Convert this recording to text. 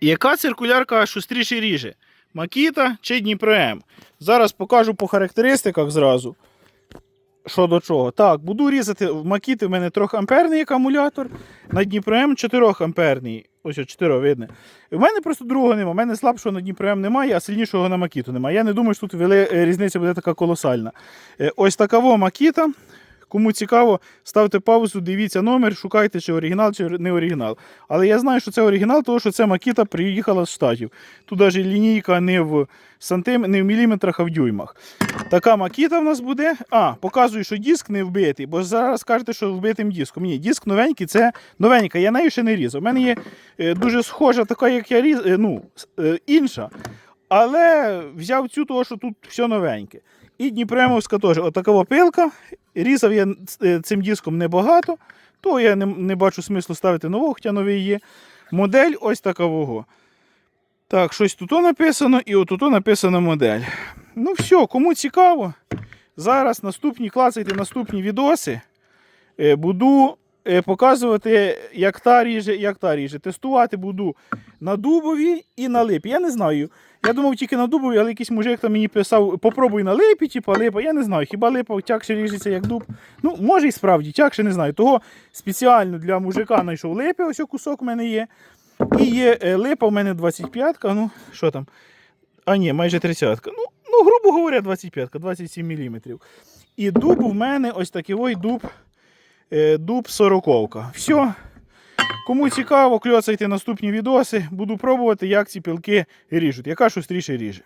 Яка циркулярка шустріше ріже? Макіта чи Дніпром? Зараз покажу по характеристиках зразу. Що до чого. Так, буду різати в Макіти в мене 3 амперний акумулятор, на Дніпром 4 амперний. Ось ось 4 видно. У мене просто другого немає. У мене слабшого на Дніпром немає, а сильнішого на Макіту немає. Я не думаю, що тут різниця буде така колосальна. Е, Ось такова Макіта. Кому цікаво, ставте паузу, дивіться номер, шукайте, чи оригінал, чи не оригінал. Але я знаю, що це оригінал, тому що це Макіта приїхала з Штатів. Тут навіть лінійка не в сантим, не в міліметрах, а в дюймах. Така макіта в нас буде. А, показую, що диск не вбитий, бо зараз кажете, що вбитим диском. Ні, диск новенький, це новенька, я нею ще не різав. У мене є е, дуже схожа, така, як я різ, е, ну, е, інша. Але взяв цю, того, що тут все новеньке. І Дніпремовська теж. Отакова пилка. Різав я е, цим диском небагато, то я не, не бачу смислу ставити нового, хоча новий є. Модель ось такого. Так, щось тут написано, і отут написано модель. Ну все, кому цікаво, зараз наступні клацайте наступні відоси. Е, Буду показувати, як та ріже, як та ріже. Тестувати буду на дубові і на липі. Я не знаю. Я думав тільки на дубові, але якийсь мужик там мені писав, попробуй на липі, типу липа. Я не знаю, хіба липа тягше ріжеться як дуб. Ну, може і справді, тягше не знаю. Того спеціально для мужика знайшов липи, ось кусок у мене є. І є е, липа, у мене 25-ка, ну, що там? А ні, майже 30-ка. Ну, ну, грубо говоря, 25-ка, 27 мм. І дуб у мене ось такий ой дуб, е, дуб 40-ка. Все. Кому цікаво, кльоцайте наступні відоси. Буду пробувати, як ці пілки ріжуть. Яка шустріше ріже.